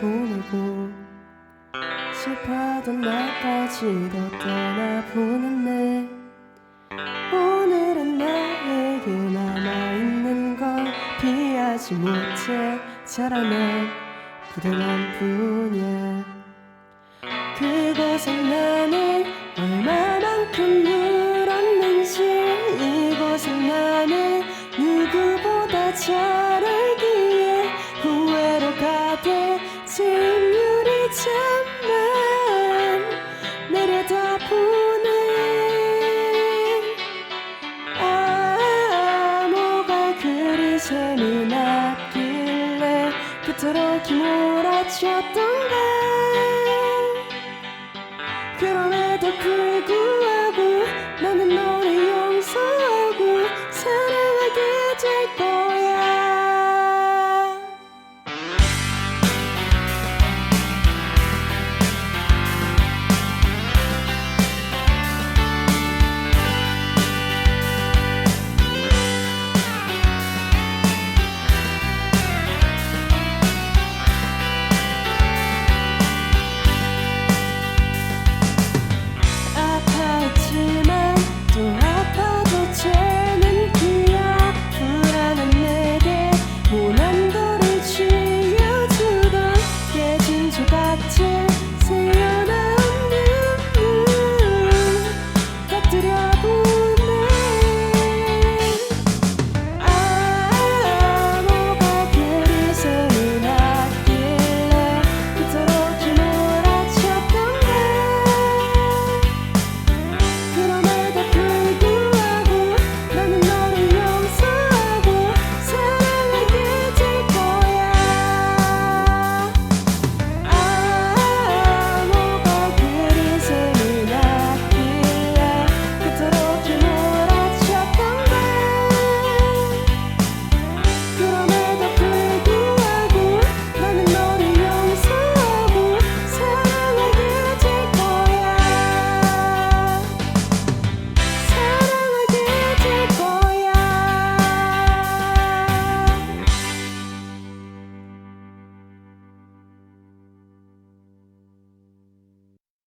보내고 싶어도 나까지도 떠나보는데 오늘은 나에게 남아있는 걸 피하지 못해 자라난 부대만 뿐이야. 그곳에 나는 얼마만큼 늘었는지 이곳에 나는 누구보다 잘해 잠만 내려다보네. 아 뭐가 그리 재미났길래 그토록 휘몰아쳤던가.